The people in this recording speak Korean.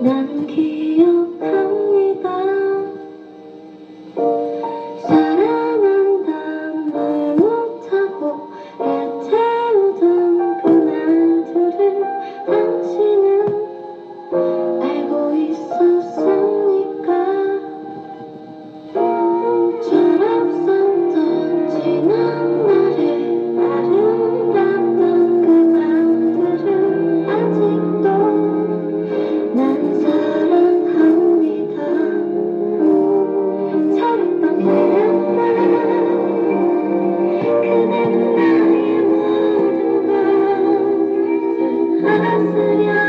난 기억나 Thank you.